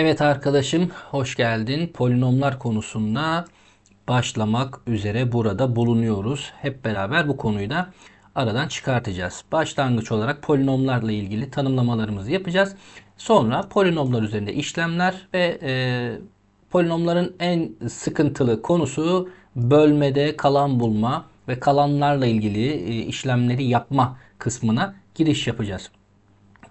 Evet arkadaşım, hoş geldin. Polinomlar konusunda başlamak üzere burada bulunuyoruz. Hep beraber bu konuyu da aradan çıkartacağız. Başlangıç olarak polinomlarla ilgili tanımlamalarımızı yapacağız. Sonra polinomlar üzerinde işlemler ve e, polinomların en sıkıntılı konusu bölmede kalan bulma ve kalanlarla ilgili e, işlemleri yapma kısmına giriş yapacağız.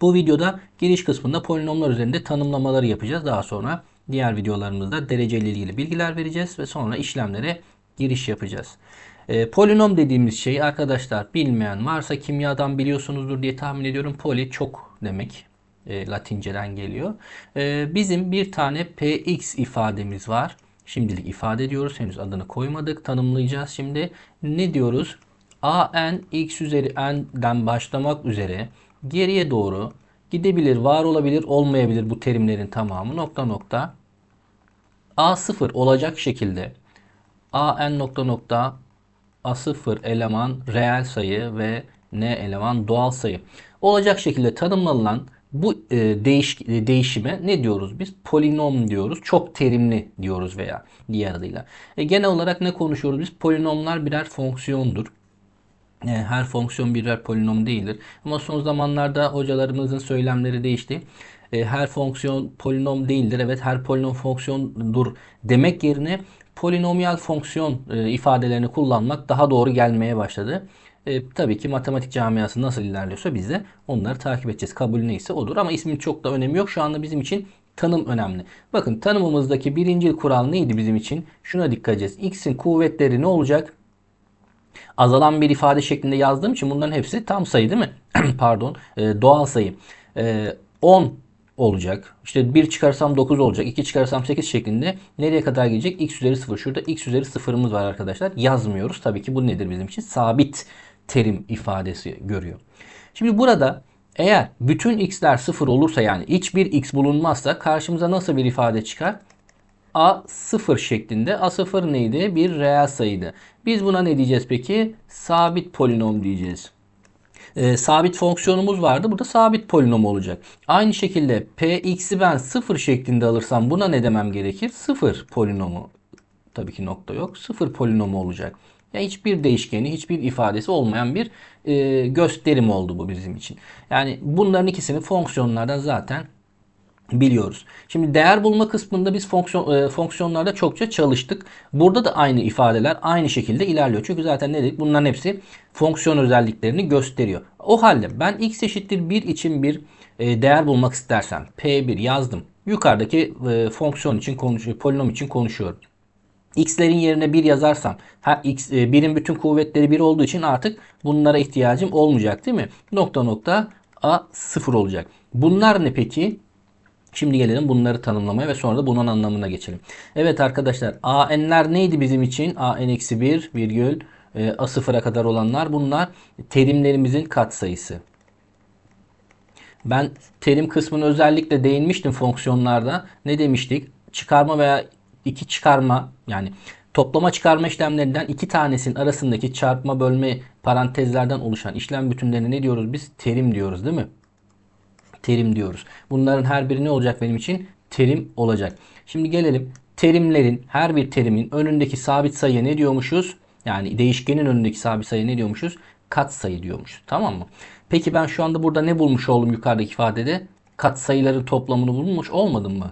Bu videoda giriş kısmında polinomlar üzerinde tanımlamaları yapacağız. Daha sonra diğer videolarımızda dereceyle ilgili bilgiler vereceğiz ve sonra işlemlere giriş yapacağız. E, polinom dediğimiz şey arkadaşlar bilmeyen varsa kimyadan biliyorsunuzdur diye tahmin ediyorum. Poli çok demek. E, Latinceden geliyor. E, bizim bir tane px ifademiz var. Şimdilik ifade ediyoruz. Henüz adını koymadık. Tanımlayacağız şimdi. Ne diyoruz? an x üzeri n'den başlamak üzere geriye doğru gidebilir, var olabilir, olmayabilir bu terimlerin tamamı nokta nokta a sıfır olacak şekilde a n nokta nokta a sıfır eleman reel sayı ve n eleman doğal sayı olacak şekilde tanımlanılan bu e, değiş, e, değişime ne diyoruz biz? Polinom diyoruz. Çok terimli diyoruz veya diğer adıyla. E, genel olarak ne konuşuyoruz biz? Polinomlar birer fonksiyondur. E, her fonksiyon birer polinom değildir. Ama son zamanlarda hocalarımızın söylemleri değişti. E, her fonksiyon polinom değildir. Evet her polinom fonksiyondur demek yerine polinomyal fonksiyon e, ifadelerini kullanmak daha doğru gelmeye başladı. E, tabii ki matematik camiası nasıl ilerliyorsa biz de onları takip edeceğiz. Kabul neyse odur ama ismin çok da önemi yok. Şu anda bizim için tanım önemli. Bakın tanımımızdaki birinci kural neydi bizim için? Şuna dikkat edeceğiz. X'in kuvvetleri ne olacak? Azalan bir ifade şeklinde yazdığım için bunların hepsi tam sayı değil mi? Pardon. E, doğal sayı. E, 10 olacak. İşte 1 çıkarsam 9 olacak. 2 çıkarsam 8 şeklinde nereye kadar gelecek? x üzeri 0. Şurada x üzeri 0'ımız var arkadaşlar. Yazmıyoruz. Tabii ki bu nedir bizim için? Sabit terim ifadesi görüyor. Şimdi burada eğer bütün x'ler 0 olursa yani hiçbir x bulunmazsa karşımıza nasıl bir ifade çıkar? A 0 şeklinde. A 0 neydi? Bir reel sayıydı. Biz buna ne diyeceğiz peki? Sabit polinom diyeceğiz. Ee, sabit fonksiyonumuz vardı. Burada sabit polinom olacak. Aynı şekilde px'i ben 0 şeklinde alırsam buna ne demem gerekir? 0 polinomu. Tabii ki nokta yok. 0 polinomu olacak. Yani hiçbir değişkeni, hiçbir ifadesi olmayan bir e, gösterim oldu bu bizim için. Yani bunların ikisini fonksiyonlardan zaten biliyoruz. Şimdi değer bulma kısmında biz fonksiyon, e, fonksiyonlarda çokça çalıştık. Burada da aynı ifadeler aynı şekilde ilerliyor. Çünkü zaten ne dedik? Bunların hepsi fonksiyon özelliklerini gösteriyor. O halde ben x eşittir 1 için bir e, değer bulmak istersem p1 yazdım. Yukarıdaki e, fonksiyon için konuşuyor, polinom için konuşuyorum. x'lerin yerine 1 yazarsam ha x 1'in e, bütün kuvvetleri 1 olduğu için artık bunlara ihtiyacım olmayacak değil mi? Nokta nokta a 0 olacak. Bunlar ne peki? Şimdi gelelim bunları tanımlamaya ve sonra da bunun anlamına geçelim. Evet arkadaşlar AN'ler neydi bizim için? AN-1 virgül e, A0'a kadar olanlar bunlar terimlerimizin katsayısı. Ben terim kısmını özellikle değinmiştim fonksiyonlarda. Ne demiştik? Çıkarma veya iki çıkarma yani toplama çıkarma işlemlerinden iki tanesinin arasındaki çarpma bölme parantezlerden oluşan işlem bütünlerine ne diyoruz biz? Terim diyoruz değil mi? Terim diyoruz. Bunların her biri ne olacak benim için? Terim olacak. Şimdi gelelim terimlerin her bir terimin önündeki sabit sayıya ne diyormuşuz? Yani değişkenin önündeki sabit sayıya ne diyormuşuz? Kat sayı diyormuş. Tamam mı? Peki ben şu anda burada ne bulmuş oldum yukarıdaki ifadede? Kat sayıların toplamını bulmuş olmadım mı?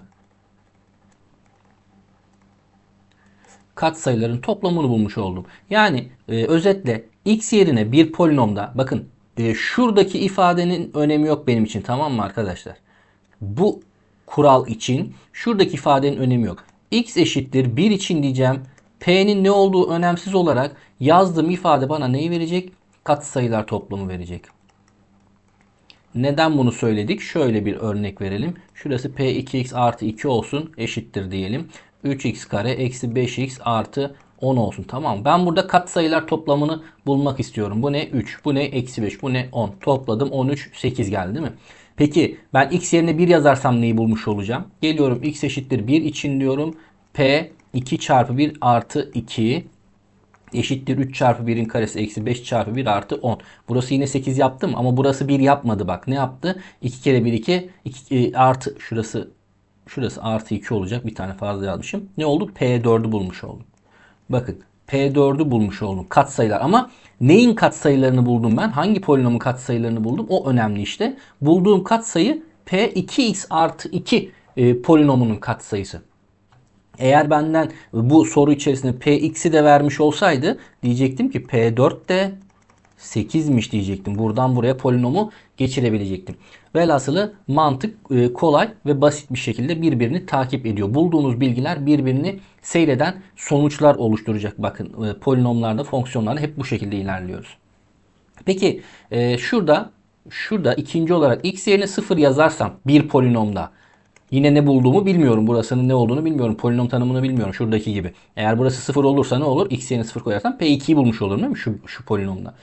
Kat sayıların toplamını bulmuş oldum. Yani e, özetle x yerine bir polinomda bakın e, şuradaki ifadenin önemi yok benim için tamam mı arkadaşlar? Bu kural için şuradaki ifadenin önemi yok. x eşittir 1 için diyeceğim. P'nin ne olduğu önemsiz olarak yazdığım ifade bana neyi verecek? Katsayılar toplamı verecek. Neden bunu söyledik? Şöyle bir örnek verelim. Şurası P2x artı 2 olsun eşittir diyelim. 3x kare eksi 5x artı 10 olsun tamam Ben burada kat sayılar toplamını bulmak istiyorum. Bu ne? 3. Bu ne? Eksi 5. Bu ne? 10. Topladım 13. 8 geldi değil mi? Peki ben x yerine 1 yazarsam neyi bulmuş olacağım? Geliyorum x eşittir 1 için diyorum. P 2 çarpı 1 artı 2 eşittir 3 çarpı 1'in karesi eksi 5 çarpı 1 artı 10. Burası yine 8 yaptım ama burası 1 yapmadı bak. Ne yaptı? 2 kere 1 2, 2 artı şurası Şurası artı 2 olacak. Bir tane fazla yazmışım. Ne oldu? P4'ü bulmuş oldum. Bakın P4'ü bulmuş oldum. Katsayılar ama neyin katsayılarını buldum ben? Hangi polinomun katsayılarını buldum? O önemli işte. Bulduğum katsayı P2x artı 2 e, polinomunun katsayısı. Eğer benden bu soru içerisinde Px'i de vermiş olsaydı diyecektim ki P4 de 8'miş diyecektim. Buradan buraya polinomu geçirebilecektim. Velhasılı mantık e, kolay ve basit bir şekilde birbirini takip ediyor. Bulduğunuz bilgiler birbirini seyreden sonuçlar oluşturacak. Bakın e, polinomlarda, fonksiyonlarda hep bu şekilde ilerliyoruz. Peki e, şurada şurada ikinci olarak x yerine 0 yazarsam bir polinomda Yine ne bulduğumu bilmiyorum. Burasının ne olduğunu bilmiyorum. Polinom tanımını bilmiyorum. Şuradaki gibi. Eğer burası 0 olursa ne olur? X yerine 0 koyarsam P2'yi bulmuş olurum değil mi? Şu, şu polinomda.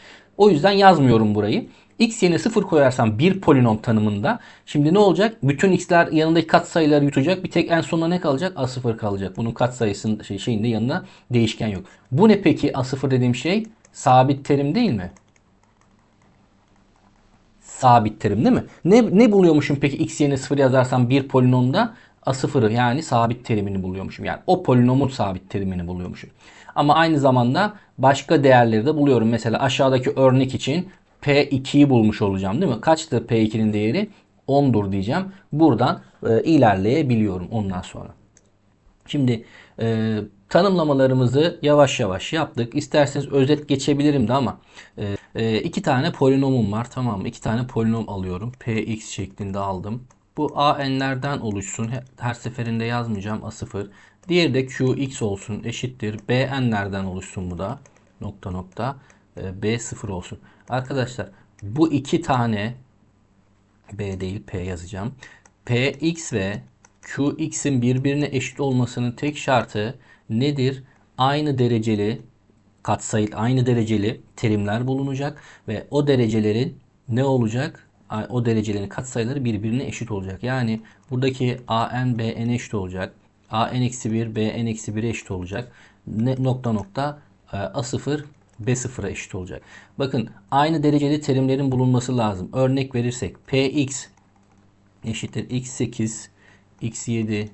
O yüzden yazmıyorum burayı. X yerine 0 koyarsam bir polinom tanımında şimdi ne olacak? Bütün x'ler yanındaki katsayıları yutacak. Bir tek en sonunda ne kalacak? A0 kalacak. Bunun katsayısının şey, şeyinde yanında değişken yok. Bu ne peki A0 dediğim şey? Sabit terim değil mi? sabit terim değil mi? Ne, ne buluyormuşum peki x yerine 0 yazarsam bir polinomda a0'ı yani sabit terimini buluyormuşum. Yani o polinomun sabit terimini buluyormuşum. Ama aynı zamanda başka değerleri de buluyorum. Mesela aşağıdaki örnek için P2'yi bulmuş olacağım değil mi? Kaçtı P2'nin değeri? 10'dur diyeceğim. Buradan e, ilerleyebiliyorum ondan sonra. Şimdi e, tanımlamalarımızı yavaş yavaş yaptık. İsterseniz özet geçebilirim de ama e, e, iki tane polinomum var tamam mı? İki tane polinom alıyorum. Px şeklinde aldım. Bu a_n'lerden oluşsun. Her seferinde yazmayacağım a0. Diğeri de qx olsun eşittir. bn'lerden oluşsun bu da. Nokta nokta e, b0 olsun. Arkadaşlar bu iki tane b değil p yazacağım. px ve qx'in birbirine eşit olmasının tek şartı nedir? Aynı dereceli katsayı aynı dereceli terimler bulunacak ve o derecelerin ne olacak? O derecelerin katsayıları birbirine eşit olacak. Yani buradaki an bn eşit olacak. An-1 bn-1'e eşit olacak. Ne, nokta nokta a0 b0'a eşit olacak. Bakın aynı dereceli terimlerin bulunması lazım. Örnek verirsek px eşittir x8 x7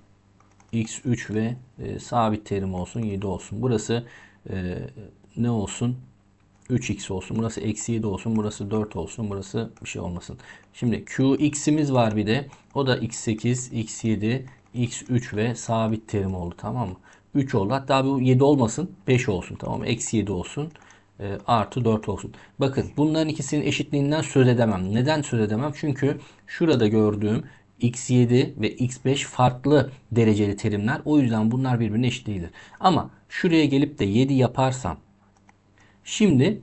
x3 ve e, sabit terim olsun 7 olsun. Burası e, ne olsun? 3x olsun. Burası eksi 7 olsun. Burası 4 olsun. Burası bir şey olmasın. Şimdi qx'imiz var bir de. O da x8, x7, x3 ve sabit terim oldu. Tamam mı? 3 oldu. Hatta bu 7 olmasın. 5 olsun. Tamam mı? Eksi 7 olsun. E, artı 4 olsun. Bakın bunların ikisinin eşitliğinden söz edemem. Neden söz edemem? Çünkü şurada gördüğüm x7 ve x5 farklı dereceli terimler. O yüzden bunlar birbirine eşit değildir. Ama şuraya gelip de 7 yaparsam şimdi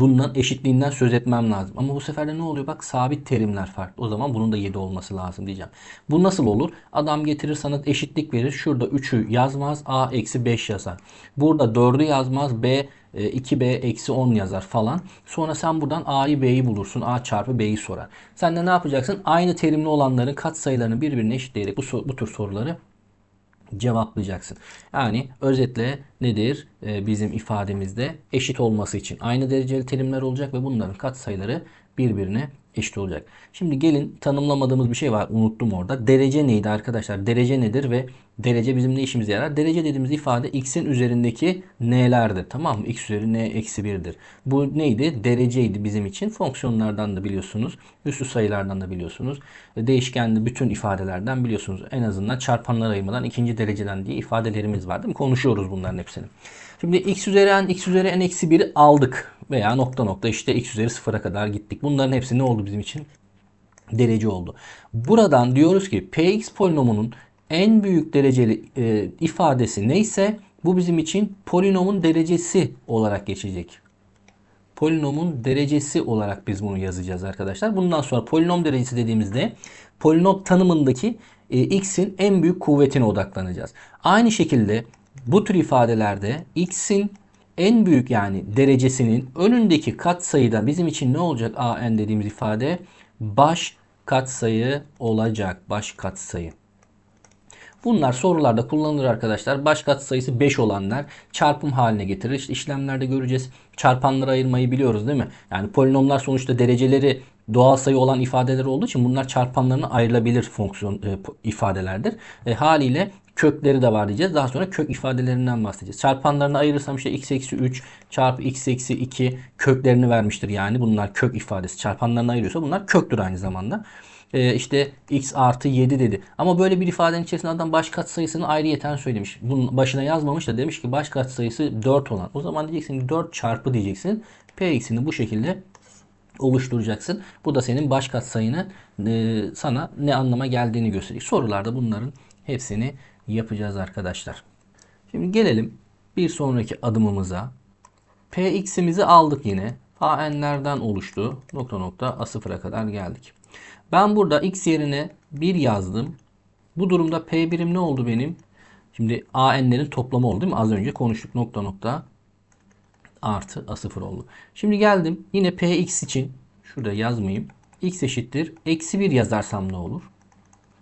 bundan eşitliğinden söz etmem lazım. Ama bu sefer de ne oluyor? Bak sabit terimler farklı. O zaman bunun da 7 olması lazım diyeceğim. Bu nasıl olur? Adam getirir sana eşitlik verir. Şurada 3'ü yazmaz. A eksi 5 yazar. Burada 4'ü yazmaz. B 2b e, eksi 10 yazar falan. Sonra sen buradan a'yı b'yi bulursun. a çarpı b'yi sorar. Sen de ne yapacaksın? Aynı terimli olanların katsayılarını birbirine eşitleyerek bu, bu tür soruları cevaplayacaksın. Yani özetle nedir? Ee, bizim ifademizde eşit olması için aynı dereceli terimler olacak ve bunların katsayıları birbirine eşit olacak. Şimdi gelin tanımlamadığımız bir şey var. Unuttum orada. Derece neydi arkadaşlar? Derece nedir ve derece bizim ne işimize yarar? Derece dediğimiz ifade x'in üzerindeki n'lerdir. Tamam mı? x üzeri n eksi 1'dir. Bu neydi? Dereceydi bizim için. Fonksiyonlardan da biliyorsunuz. Üslü sayılardan da biliyorsunuz. Değişkenli bütün ifadelerden biliyorsunuz. En azından çarpanlar ayırmadan ikinci dereceden diye ifadelerimiz var değil mi? Konuşuyoruz bunların hepsini. Şimdi x üzeri n, x üzeri n eksi 1'i aldık. Veya nokta nokta işte x üzeri 0'a kadar gittik. Bunların hepsi ne oldu bizim için? Derece oldu. Buradan diyoruz ki px polinomunun en büyük dereceli e, ifadesi neyse bu bizim için polinomun derecesi olarak geçecek. Polinomun derecesi olarak biz bunu yazacağız arkadaşlar. Bundan sonra polinom derecesi dediğimizde polinom tanımındaki e, x'in en büyük kuvvetine odaklanacağız. Aynı şekilde bu tür ifadelerde x'in en büyük yani derecesinin önündeki katsayıda bizim için ne olacak an dediğimiz ifade baş katsayı olacak. Baş katsayı. Bunlar sorularda kullanılır arkadaşlar. Baş katsayısı 5 olanlar çarpım haline getirir. İşte işlemlerde göreceğiz. Çarpanları ayırmayı biliyoruz değil mi? Yani polinomlar sonuçta dereceleri doğal sayı olan ifadeler olduğu için bunlar çarpanlarına ayrılabilir fonksiyon e, ifadelerdir. E, haliyle kökleri de var diyeceğiz. Daha sonra kök ifadelerinden bahsedeceğiz. Çarpanlarını ayırırsam işte x eksi 3 çarpı x eksi 2 köklerini vermiştir yani. Bunlar kök ifadesi. Çarpanlarını ayırıyorsa bunlar köktür aynı zamanda. Ee, işte x artı 7 dedi. Ama böyle bir ifadenin içerisinde adam baş katsayısını ayrıyeten söylemiş. Bunun başına yazmamış da demiş ki baş katsayısı 4 olan. O zaman diyeceksin ki 4 çarpı diyeceksin. Px'ini bu şekilde oluşturacaksın. Bu da senin baş katsayını e, sana ne anlama geldiğini gösterecek. Sorularda bunların hepsini yapacağız arkadaşlar. Şimdi gelelim bir sonraki adımımıza. Px'imizi aldık yine. AN'lerden oluştu. Nokta nokta A0'a kadar geldik. Ben burada x yerine 1 yazdım. Bu durumda P birim ne oldu benim? Şimdi AN'lerin toplamı oldu değil mi? Az önce konuştuk nokta nokta artı A0 oldu. Şimdi geldim yine Px için şurada yazmayayım. x eşittir. Eksi 1 yazarsam ne olur?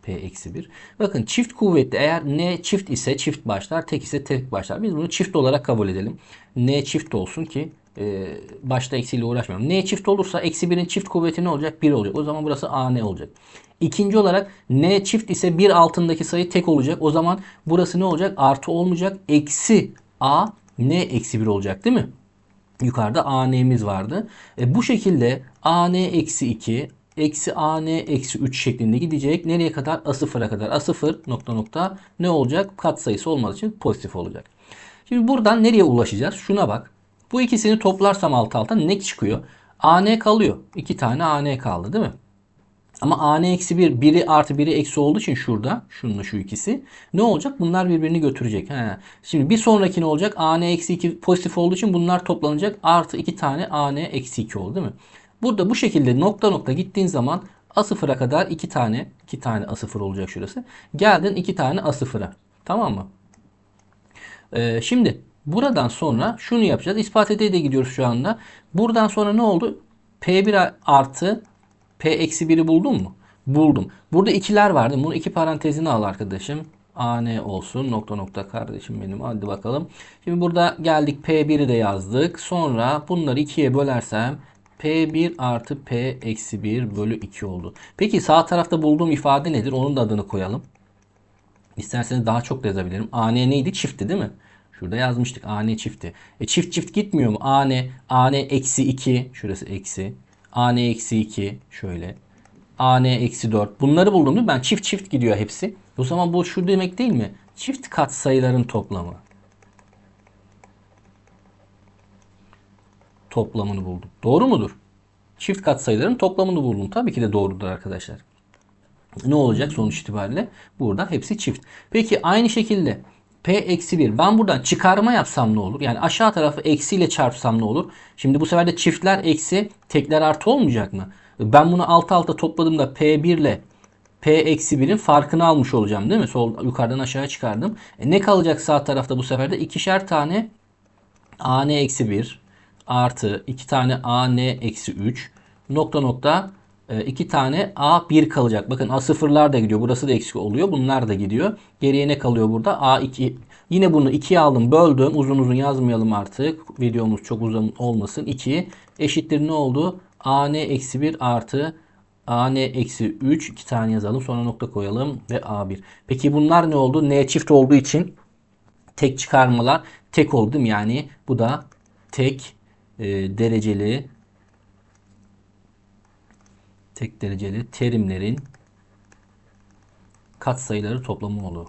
P eksi 1. Bakın çift kuvvetli eğer n çift ise çift başlar, tek ise tek başlar. Biz bunu çift olarak kabul edelim. n çift olsun ki e, başta eksiyle uğraşmayalım. n çift olursa eksi 1'in çift kuvveti ne olacak? 1 olacak. O zaman burası a n olacak. İkinci olarak n çift ise 1 altındaki sayı tek olacak. O zaman burası ne olacak? Artı olmayacak. Eksi a n eksi 1 olacak değil mi? Yukarıda a n'miz vardı. E, bu şekilde a n eksi 2 eksi a n eksi 3 şeklinde gidecek. Nereye kadar? A sıfıra kadar. A sıfır nokta nokta ne olacak? Kat sayısı olmadığı için pozitif olacak. Şimdi buradan nereye ulaşacağız? Şuna bak. Bu ikisini toplarsam alt alta ne çıkıyor? a n kalıyor. İki tane a n kaldı değil mi? Ama a n eksi 1, biri artı biri eksi olduğu için şurada, şununla şu ikisi. Ne olacak? Bunlar birbirini götürecek. He. Şimdi bir sonraki ne olacak? a n eksi 2 pozitif olduğu için bunlar toplanacak. Artı iki tane a n eksi 2 oldu değil mi? Burada bu şekilde nokta nokta gittiğin zaman A0'a kadar iki tane, iki tane A0 olacak şurası. Geldin iki tane A0'a. Tamam mı? Ee, şimdi buradan sonra şunu yapacağız. İspat edeye de gidiyoruz şu anda. Buradan sonra ne oldu? P1 artı P eksi 1'i buldun mu? Buldum. Burada ikiler vardı. Bunu iki parantezine al arkadaşım. A N olsun. Nokta nokta kardeşim benim. Hadi bakalım. Şimdi burada geldik P1'i de yazdık. Sonra bunları ikiye bölersem P1 artı P eksi 1 bölü 2 oldu. Peki sağ tarafta bulduğum ifade nedir? Onun da adını koyalım. İsterseniz daha çok yazabilirim. AN neydi? Çiftti değil mi? Şurada yazmıştık. AN çifti. E çift çift gitmiyor mu? AN, AN eksi 2. Şurası eksi. AN eksi 2. Şöyle. AN eksi 4. Bunları buldum değil mi? Ben çift çift gidiyor hepsi. O zaman bu şu demek değil mi? Çift kat sayıların toplamı. toplamını buldum. Doğru mudur? Çift katsayıların toplamını buldum. Tabii ki de doğrudur arkadaşlar. Ne olacak sonuç itibariyle? Burada hepsi çift. Peki aynı şekilde P eksi 1. Ben buradan çıkarma yapsam ne olur? Yani aşağı tarafı eksiyle çarpsam ne olur? Şimdi bu sefer de çiftler eksi, tekler artı olmayacak mı? Ben bunu alt alta topladığımda P1 ile P eksi 1'in farkını almış olacağım değil mi? Sol yukarıdan aşağı çıkardım. E ne kalacak sağ tarafta bu sefer de? ikişer tane AN eksi 1 artı 2 tane a n eksi 3 nokta nokta 2 e, tane a 1 kalacak. Bakın a sıfırlar da gidiyor. Burası da eksik oluyor. Bunlar da gidiyor. Geriye ne kalıyor burada? a 2 Yine bunu 2'ye aldım böldüm. Uzun uzun yazmayalım artık. Videomuz çok uzun olmasın. 2 eşittir ne oldu? a n eksi 1 artı a n eksi 3 2 tane yazalım. Sonra nokta koyalım ve a1. Peki bunlar ne oldu? n çift olduğu için tek çıkarmalar tek oldu değil mi? Yani bu da tek e, dereceli tek dereceli terimlerin katsayıları toplamı olur.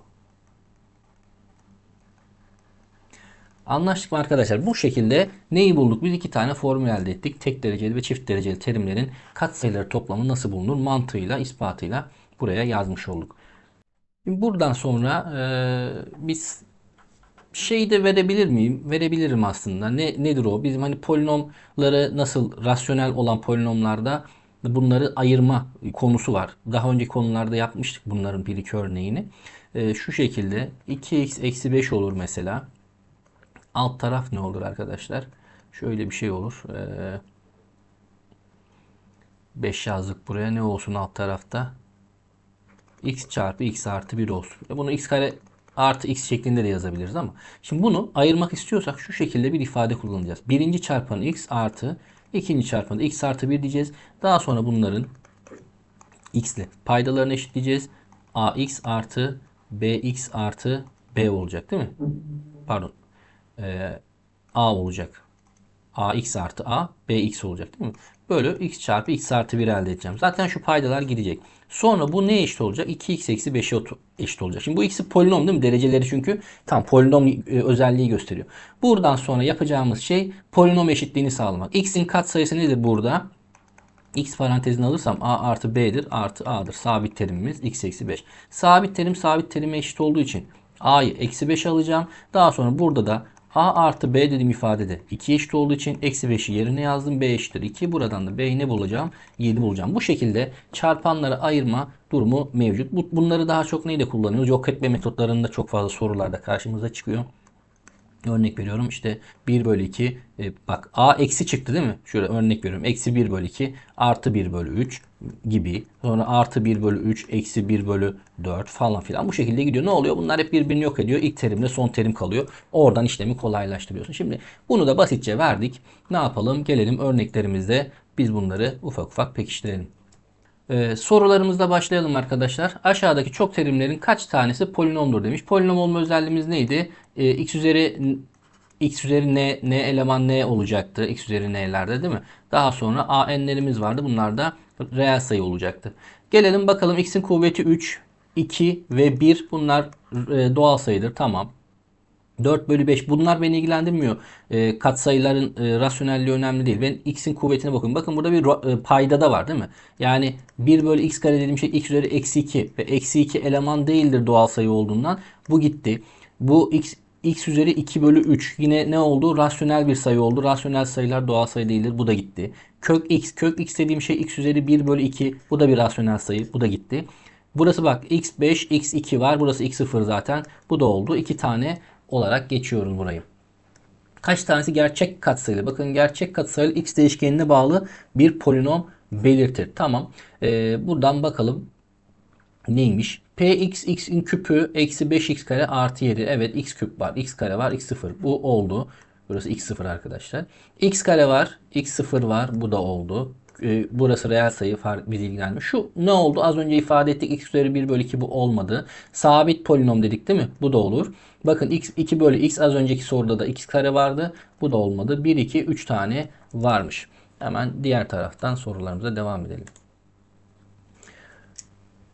Anlaştık mı arkadaşlar? Bu şekilde neyi bulduk? Biz iki tane formül elde ettik. Tek dereceli ve çift dereceli terimlerin katsayıları toplamı nasıl bulunur? Mantığıyla, ispatıyla buraya yazmış olduk. Buradan sonra e, biz şeyi de verebilir miyim? Verebilirim aslında. Ne nedir o? Bizim hani polinomları nasıl rasyonel olan polinomlarda bunları ayırma konusu var. Daha önce konularda yapmıştık bunların bir iki örneğini. Ee, şu şekilde 2x eksi 5 olur mesela. Alt taraf ne olur arkadaşlar? Şöyle bir şey olur. Ee, 5 yazdık buraya. Ne olsun alt tarafta? x çarpı x artı 1 olsun. E bunu x kare artı x şeklinde de yazabiliriz ama. Şimdi bunu ayırmak istiyorsak şu şekilde bir ifade kullanacağız. Birinci çarpan x artı İkinci çarpmada x artı 1 diyeceğiz. Daha sonra bunların x'li paydalarını eşitleyeceğiz. ax artı bx artı b olacak değil mi? Pardon. Ee, a olacak. ax artı a bx olacak değil mi? Böyle x çarpı x artı 1 elde edeceğim. Zaten şu paydalar gidecek. Sonra bu ne eşit olacak? 2x eksi 5'e otu- eşit olacak. Şimdi bu x'i polinom değil mi? Dereceleri çünkü tam polinom e, özelliği gösteriyor. Buradan sonra yapacağımız şey polinom eşitliğini sağlamak. x'in katsayısı nedir burada? x parantezine alırsam a artı b'dir artı a'dır. Sabit terimimiz x eksi 5. Sabit terim sabit terime eşit olduğu için a'yı eksi 5 alacağım. Daha sonra burada da a artı b dediğim ifadede 2 eşit olduğu için eksi 5'i yerine yazdım. b eşittir 2. Buradan da b'yi ne bulacağım? 7 bulacağım. Bu şekilde çarpanları ayırma durumu mevcut. Bu- Bunları daha çok neyle kullanıyoruz? Yok etme metotlarında çok fazla sorularda karşımıza çıkıyor. Örnek veriyorum işte 1 bölü 2 e, bak a eksi çıktı değil mi? Şöyle örnek veriyorum. Eksi 1 bölü 2 artı 1 bölü 3 gibi. Sonra artı 1 bölü 3 eksi 1 bölü 4 falan filan. Bu şekilde gidiyor. Ne oluyor? Bunlar hep birbirini yok ediyor. İlk terimle son terim kalıyor. Oradan işlemi kolaylaştırıyorsun. Şimdi bunu da basitçe verdik. Ne yapalım? Gelelim örneklerimizde biz bunları ufak ufak pekiştirelim. Ee, sorularımızla başlayalım arkadaşlar. Aşağıdaki çok terimlerin kaç tanesi polinomdur demiş. Polinom olma özelliğimiz neydi? Ee, x üzeri x üzeri n, n eleman n olacaktı. x üzeri n'lerde değil mi? Daha sonra a n'lerimiz vardı. Bunlar da reel sayı olacaktı. Gelelim bakalım x'in kuvveti 3, 2 ve 1 bunlar e, doğal sayıdır. Tamam. 4 bölü 5 bunlar beni ilgilendirmiyor. E, katsayıların e, rasyonelliği önemli değil. Ben x'in kuvvetine bakın. Bakın burada bir e, payda da var değil mi? Yani 1 bölü x kare dediğim şey x üzeri eksi 2 ve eksi 2 eleman değildir doğal sayı olduğundan. Bu gitti. Bu x x üzeri 2 bölü 3 yine ne oldu? Rasyonel bir sayı oldu. Rasyonel sayılar doğal sayı değildir. Bu da gitti. Kök x. Kök x dediğim şey x üzeri 1 bölü 2. Bu da bir rasyonel sayı. Bu da gitti. Burası bak x5, x2 var. Burası x0 zaten. Bu da oldu. 2 tane olarak geçiyoruz burayı. Kaç tanesi gerçek katsayılı? Bakın gerçek katsayılı x değişkenine bağlı bir polinom belirtir. Tamam. Ee, buradan bakalım neymiş? Px x'in küpü eksi 5x kare artı 7. Evet x küp var. x kare var. x0. Bu oldu. Burası x0 arkadaşlar. x kare var. x0 var. Bu da oldu. Ee, Burası reel sayı fark bizi ilgilenmiyor. Şu ne oldu? Az önce ifade ettik. x üzeri 1 bölü 2 bu olmadı. Sabit polinom dedik değil mi? Bu da olur. Bakın x 2 bölü x az önceki soruda da x kare vardı. Bu da olmadı. 1, 2, 3 tane varmış. Hemen diğer taraftan sorularımıza devam edelim.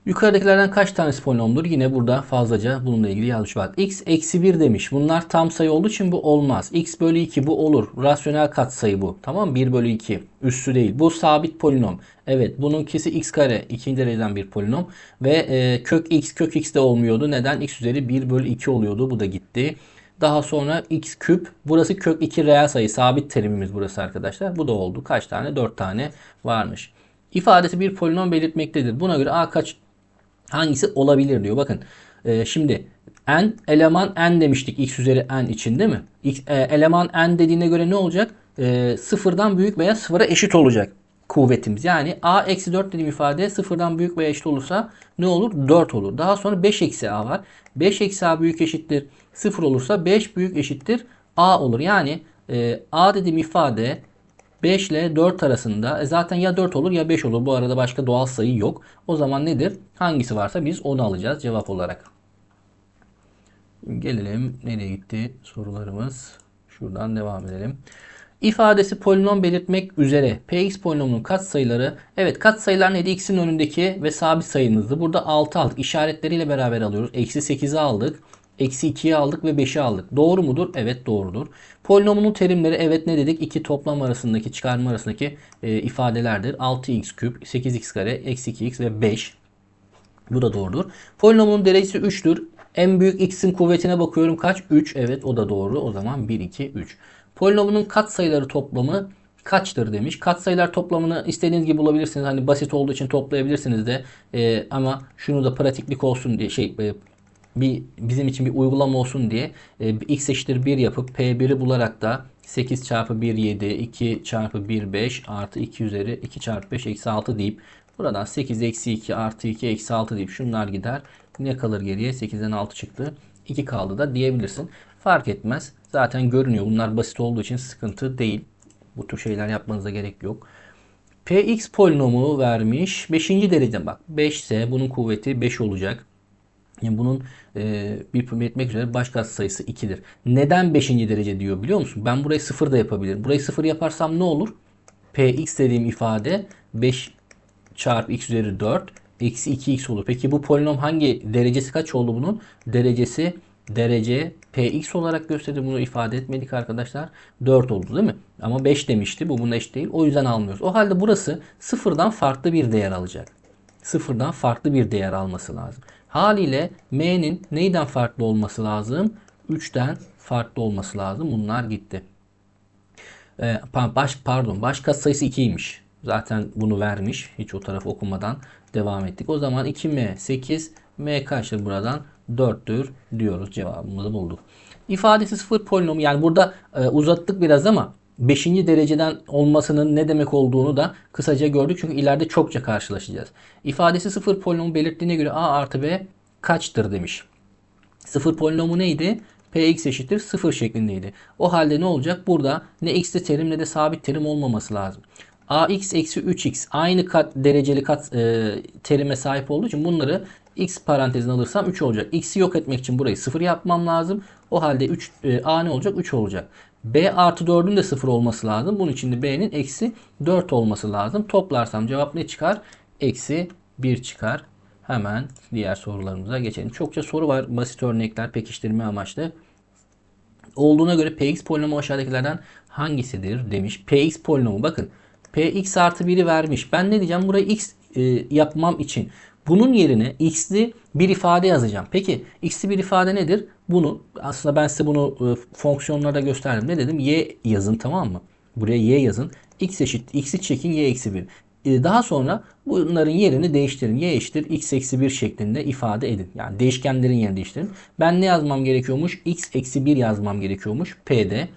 Yukarıdakilerden kaç tanesi polinomdur? Yine burada fazlaca bununla ilgili yazmış. Bak x eksi 1 demiş. Bunlar tam sayı olduğu için bu olmaz. x bölü 2 bu olur. Rasyonel katsayı bu. Tamam mı? 1 bölü 2. Üssü değil. Bu sabit polinom. Evet bununkisi x kare. ikinci dereceden bir polinom. Ve e, kök x kök x de olmuyordu. Neden? x üzeri 1 bölü 2 oluyordu. Bu da gitti. Daha sonra x küp. Burası kök 2 reel sayı. Sabit terimimiz burası arkadaşlar. Bu da oldu. Kaç tane? 4 tane varmış. İfadesi bir polinom belirtmektedir. Buna göre a kaç hangisi olabilir diyor. Bakın e, şimdi n eleman n demiştik x üzeri n için değil mi? X, e, eleman n dediğine göre ne olacak? E, sıfırdan büyük veya sıfıra eşit olacak kuvvetimiz. Yani a eksi 4 dediğim ifade sıfırdan büyük veya eşit olursa ne olur? 4 olur. Daha sonra 5 eksi a var. 5 eksi a büyük eşittir 0 olursa 5 büyük eşittir a olur. Yani e, a dediğim ifade 5 ile 4 arasında e, zaten ya 4 olur ya 5 olur. Bu arada başka doğal sayı yok. O zaman nedir? Hangisi varsa biz onu alacağız cevap olarak. Gelelim nereye gitti sorularımız. Şuradan devam edelim. İfadesi polinom belirtmek üzere px polinomunun katsayıları evet katsayılar neydi? x'in önündeki ve sabit sayımızdı. Burada 6 aldık. İşaretleriyle beraber alıyoruz. Eksi 8'i aldık. Eksi 2'yi aldık ve 5'i aldık. Doğru mudur? Evet doğrudur. Polinomunun terimleri evet ne dedik? İki toplam arasındaki çıkarma arasındaki e, ifadelerdir. 6x küp, 8x kare, eksi 2x ve 5. Bu da doğrudur. Polinomun derecesi 3'tür. En büyük x'in kuvvetine bakıyorum kaç? 3. Evet o da doğru. O zaman 1, 2, 3. Polinomunun katsayıları toplamı kaçtır demiş. Katsayılar toplamını istediğiniz gibi bulabilirsiniz. Hani basit olduğu için toplayabilirsiniz de. E, ama şunu da pratiklik olsun diye şey e, bir bizim için bir uygulama olsun diye e, x eşittir 1 yapıp p1'i bularak da 8 çarpı 1 7 2 çarpı 1 5 artı 2 üzeri 2 çarpı 5 eksi 6 deyip buradan 8 eksi 2 artı 2 eksi 6 deyip şunlar gider. Ne kalır geriye? 8'den 6 çıktı. 2 kaldı da diyebilirsin. Fark etmez. Zaten görünüyor. Bunlar basit olduğu için sıkıntı değil. Bu tür şeyler yapmanıza gerek yok. Px polinomu vermiş. 5. derece bak 5 ise bunun kuvveti 5 olacak. Yani bunun e, bir etmek üzere baş katsayısı 2'dir. Neden 5. derece diyor biliyor musun? Ben burayı 0 da yapabilirim. Burayı 0 yaparsam ne olur? Px dediğim ifade 5 çarpı x üzeri 4 eksi 2x olur. Peki bu polinom hangi derecesi kaç oldu bunun? Derecesi derece px olarak gösterdi. Bunu ifade etmedik arkadaşlar. 4 oldu değil mi? Ama 5 demişti. Bu bunun eş değil. O yüzden almıyoruz. O halde burası sıfırdan farklı bir değer alacak. Sıfırdan farklı bir değer alması lazım. Haliyle m'nin neyden farklı olması lazım? 3'ten farklı olması lazım. Bunlar gitti. Ee, baş, pardon baş katsayısı 2'ymiş. Zaten bunu vermiş. Hiç o tarafı okumadan devam ettik. O zaman 2m 8 m kaçtır buradan? 4'tür diyoruz. Cevabımızı bulduk. İfadesi sıfır polinomu yani burada e, uzattık biraz ama 5. dereceden olmasının ne demek olduğunu da kısaca gördük. Çünkü ileride çokça karşılaşacağız. İfadesi sıfır polinomu belirttiğine göre a artı b kaçtır demiş. Sıfır polinomu neydi? Px eşittir 0 şeklindeydi. O halde ne olacak? Burada ne x'li terim ne de sabit terim olmaması lazım. ax eksi 3x aynı kat dereceli kat e, terime sahip olduğu için bunları x parantezine alırsam 3 olacak. x'i yok etmek için burayı 0 yapmam lazım. O halde 3 e, a ne olacak? 3 olacak. B artı 4'ün de 0 olması lazım. Bunun için de b'nin eksi 4 olması lazım. Toplarsam cevap ne çıkar? Eksi 1 çıkar. Hemen diğer sorularımıza geçelim. Çokça soru var. Basit örnekler pekiştirme amaçlı. Olduğuna göre px polinomu aşağıdakilerden hangisidir demiş. px polinomu bakın. px artı 1'i vermiş. Ben ne diyeceğim? Burayı x e, yapmam için bunun yerine x'li bir ifade yazacağım. Peki x'li bir ifade nedir? Bunu aslında ben size bunu e, fonksiyonlarda gösterdim. Ne dedim? y yazın tamam mı? Buraya y yazın. x eşit x'i çekin y eksi 1. E, daha sonra bunların yerini değiştirin. Y eşittir x eksi 1 şeklinde ifade edin. Yani değişkenlerin yerini değiştirin. Ben ne yazmam gerekiyormuş? x eksi 1 yazmam gerekiyormuş. P'de.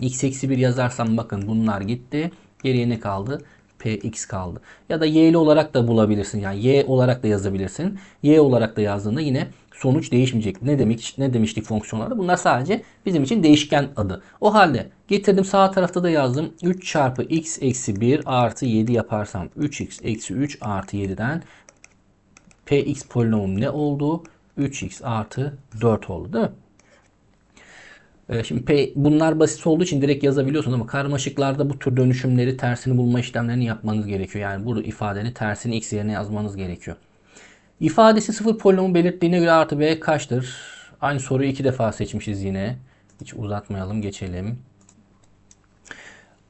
x eksi 1 yazarsam bakın bunlar gitti. Geriye ne kaldı? Px kaldı. Ya da y'li olarak da bulabilirsin. Yani y olarak da yazabilirsin. y olarak da yazdığında yine sonuç değişmeyecek. Ne demek ne demiştik fonksiyonlarda? Bunlar sadece bizim için değişken adı. O halde getirdim sağ tarafta da yazdım. 3 çarpı x eksi 1 artı 7 yaparsam 3x eksi 3 artı 7'den px polinomum ne oldu? 3x artı 4 oldu değil mi? Ee, şimdi P, bunlar basit olduğu için direkt yazabiliyorsunuz ama karmaşıklarda bu tür dönüşümleri tersini bulma işlemlerini yapmanız gerekiyor. Yani burada ifadenin tersini x yerine yazmanız gerekiyor. İfadesi sıfır polinomu belirttiğine göre artı b kaçtır? Aynı soruyu iki defa seçmişiz yine. Hiç uzatmayalım geçelim.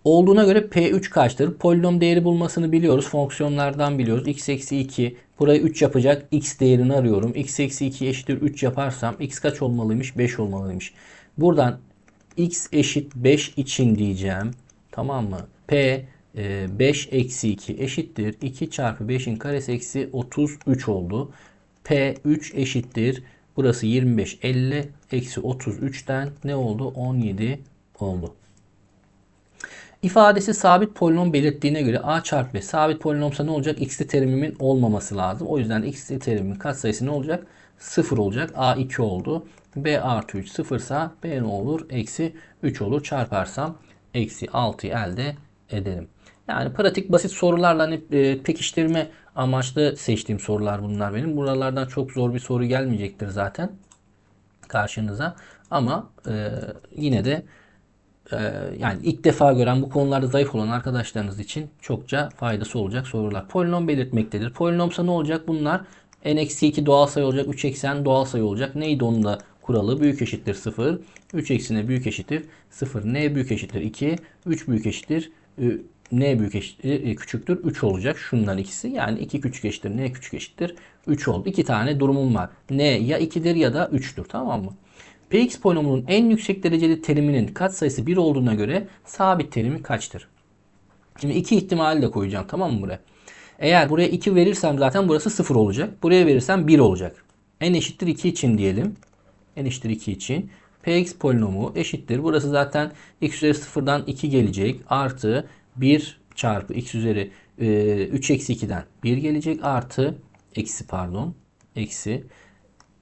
Olduğuna göre P3 kaçtır? Polinom değeri bulmasını biliyoruz. Fonksiyonlardan biliyoruz. x eksi 2. Burayı 3 yapacak. x değerini arıyorum. x eksi 2 eşittir 3 yaparsam x kaç olmalıymış? 5 olmalıymış. Buradan x eşit 5 için diyeceğim. Tamam mı? P 5 e, eksi 2 eşittir. 2 çarpı 5'in karesi eksi 33 oldu. P 3 eşittir. Burası 25 50 eksi 33'ten ne oldu? 17 oldu. İfadesi sabit polinom belirttiğine göre a çarpı b sabit polinomsa ne olacak? x'li terimimin olmaması lazım. O yüzden x'li terimin katsayısı ne olacak? 0 olacak. a 2 oldu b artı 3 sıfırsa b ne olur? Eksi 3 olur. Çarparsam eksi 6'yı elde ederim. Yani pratik basit sorularla hani, e, pekiştirme amaçlı seçtiğim sorular bunlar benim. Buralardan çok zor bir soru gelmeyecektir zaten karşınıza. Ama e, yine de e, yani ilk defa gören bu konularda zayıf olan arkadaşlarınız için çokça faydası olacak sorular. Polinom belirtmektedir. Polinomsa ne olacak? Bunlar n-2 doğal sayı olacak. 3 eksen doğal sayı olacak. Neydi onun da kuralı büyük eşittir 0. 3 eksine büyük eşittir 0. N büyük eşittir 2. 3 büyük eşittir N büyük eşittir küçüktür 3 olacak. Şundan ikisi. Yani 2 küçük eşittir N küçük eşittir 3 oldu. İki tane durumum var. N ya 2'dir ya da 3'tür. Tamam mı? Px polinomunun en yüksek dereceli teriminin katsayısı 1 olduğuna göre sabit terimi kaçtır? Şimdi iki ihtimali de koyacağım tamam mı buraya? Eğer buraya 2 verirsem zaten burası 0 olacak. Buraya verirsem 1 olacak. n eşittir 2 için diyelim n eşittir 2 için px polinomu eşittir. Burası zaten x üzeri 0'dan 2 gelecek. Artı 1 çarpı x üzeri e, 3 eksi 2'den 1 gelecek. Artı eksi pardon eksi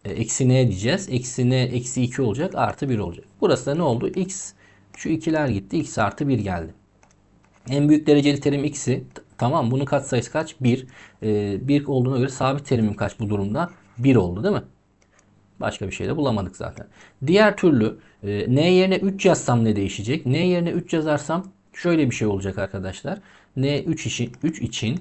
e, eksi ne diyeceğiz? Eksi ne eksi 2 olacak artı 1 olacak. Burası da ne oldu? x şu ikiler gitti. x artı 1 geldi. En büyük dereceli terim x'i. Tamam bunun katsayısı kaç? 1. 1 olduğuna göre sabit terimim kaç bu durumda? 1 oldu değil mi? Başka bir şey de bulamadık zaten. Diğer türlü e, n yerine 3 yazsam ne değişecek? n yerine 3 yazarsam şöyle bir şey olacak arkadaşlar. n 3 için 3 için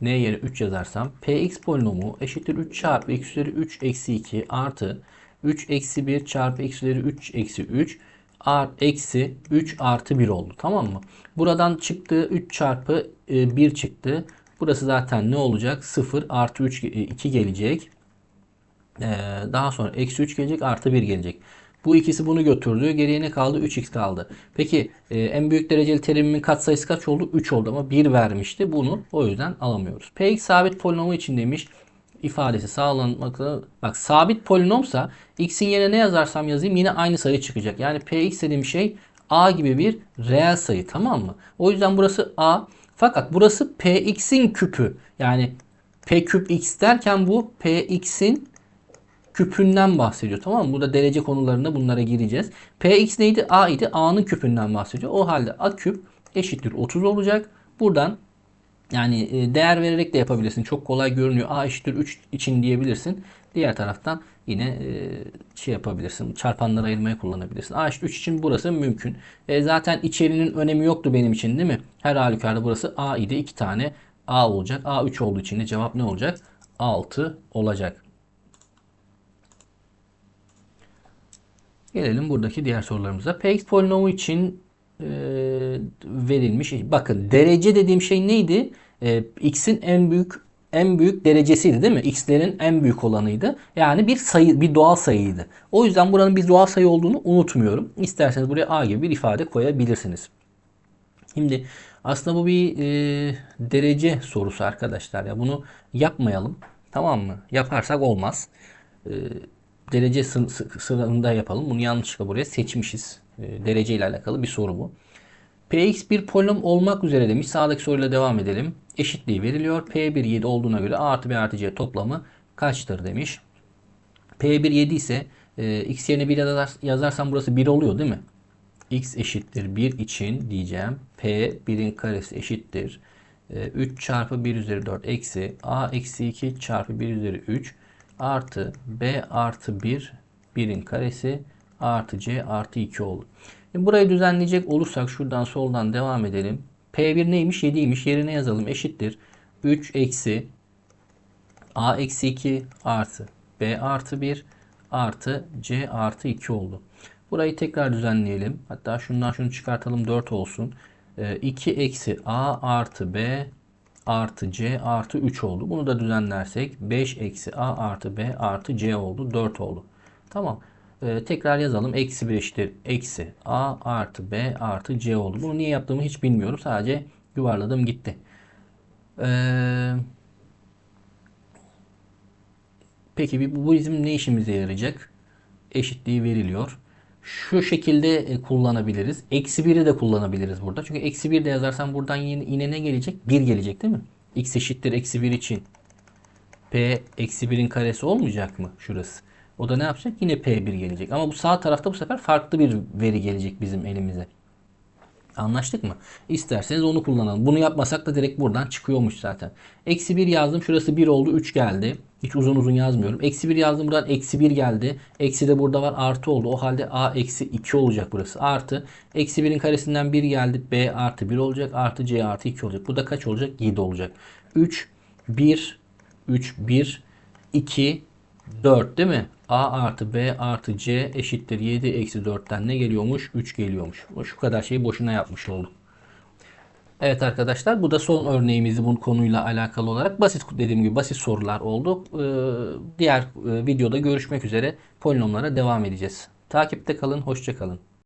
n yerine 3 yazarsam px polinomu eşittir 3 çarpı x üzeri 3 eksi 2 artı 3 eksi 1 çarpı x üzeri 3 eksi 3 art, eksi 3 artı 1 oldu. Tamam mı? Buradan çıktı 3 çarpı e, 1 çıktı. Burası zaten ne olacak? 0 artı 3 e, 2 gelecek. Ee, daha sonra eksi 3 gelecek artı 1 gelecek. Bu ikisi bunu götürdü. Geriye ne kaldı? 3x kaldı. Peki e, en büyük dereceli terimimin katsayısı kaç oldu? 3 oldu ama 1 vermişti. Bunu o yüzden alamıyoruz. Px sabit polinomu için demiş ifadesi sağlanmakta. Bak sabit polinomsa x'in yerine ne yazarsam yazayım yine aynı sayı çıkacak. Yani px dediğim şey a gibi bir reel sayı tamam mı? O yüzden burası a. Fakat burası px'in küpü. Yani p küp x derken bu px'in küpünden bahsediyor. Tamam mı? Burada derece konularında bunlara gireceğiz. Px neydi? A idi. A'nın küpünden bahsediyor. O halde A küp eşittir 30 olacak. Buradan yani e, değer vererek de yapabilirsin. Çok kolay görünüyor. A eşittir 3 için diyebilirsin. Diğer taraftan yine e, şey yapabilirsin. Çarpanları ayırmaya kullanabilirsin. A eşittir 3 için burası mümkün. E, zaten içerinin önemi yoktu benim için değil mi? Her halükarda burası A idi. 2 tane A olacak. A 3 olduğu için de cevap ne olacak? 6 olacak. Gelelim buradaki diğer sorularımıza. Px polinomu için e, verilmiş. Bakın derece dediğim şey neydi? E, x'in en büyük en büyük derecesiydi değil mi? X'lerin en büyük olanıydı. Yani bir sayı, bir doğal sayıydı. O yüzden buranın bir doğal sayı olduğunu unutmuyorum. İsterseniz buraya a gibi bir ifade koyabilirsiniz. Şimdi aslında bu bir e, derece sorusu arkadaşlar. Ya bunu yapmayalım. Tamam mı? Yaparsak olmaz. E, derece sı- sı- sırasında yapalım. Bunu yanlışlıkla buraya seçmişiz. E, derece ile alakalı bir soru bu. Px bir polinom olmak üzere demiş. Sağdaki soruyla devam edelim. Eşitliği veriliyor. P1 7 olduğuna göre A artı B artı C toplamı kaçtır demiş. P1 7 ise e, x yerine 1 yazar, yazarsam burası 1 oluyor değil mi? x eşittir 1 için diyeceğim. P 1'in karesi eşittir. E, 3 çarpı 1 üzeri 4 eksi A eksi 2 çarpı 1 üzeri 3 artı B artı 1 1'in karesi artı C artı 2 oldu. Şimdi burayı düzenleyecek olursak şuradan soldan devam edelim. P1 neymiş? 7'ymiş. Yerine yazalım. Eşittir. 3 eksi A eksi 2 artı B artı 1 artı C artı 2 oldu. Burayı tekrar düzenleyelim. Hatta şundan şunu çıkartalım 4 olsun. 2 eksi A artı B artı C artı 3 oldu. Bunu da düzenlersek 5 eksi A artı B artı C oldu. 4 oldu. Tamam. Ee, tekrar yazalım. Eksi 1 eşittir. Eksi A artı B artı C oldu. Bunu niye yaptığımı hiç bilmiyorum. Sadece yuvarladım gitti. Ee, peki bu bizim ne işimize yarayacak? Eşitliği veriliyor. Şu şekilde e, kullanabiliriz. Eksi 1'i de kullanabiliriz burada. Çünkü eksi 1 de yazarsam buradan yine ne gelecek? 1 gelecek değil mi? X eşittir eksi 1 için. P eksi 1'in karesi olmayacak mı şurası? O da ne yapacak? Yine P1 gelecek. Ama bu sağ tarafta bu sefer farklı bir veri gelecek bizim elimize. Anlaştık mı? İsterseniz onu kullanalım. Bunu yapmasak da direkt buradan çıkıyormuş zaten. Eksi 1 yazdım. Şurası 1 oldu. 3 geldi. Hiç uzun uzun yazmıyorum. Eksi 1 yazdım. Buradan eksi 1 geldi. Eksi de burada var. Artı oldu. O halde A eksi 2 olacak burası. Artı. Eksi 1'in karesinden 1 geldi. B artı 1 olacak. Artı C artı 2 olacak. Bu da kaç olacak? 7 olacak. 3, 1, 3, 1, 2, 4 değil mi? A artı B artı C eşittir 7 eksi 4'ten ne geliyormuş? 3 geliyormuş. Şu kadar şeyi boşuna yapmış olduk. Evet arkadaşlar bu da son örneğimizi bu konuyla alakalı olarak basit dediğim gibi basit sorular oldu. Ee, diğer e, videoda görüşmek üzere polinomlara devam edeceğiz. Takipte kalın, hoşça kalın.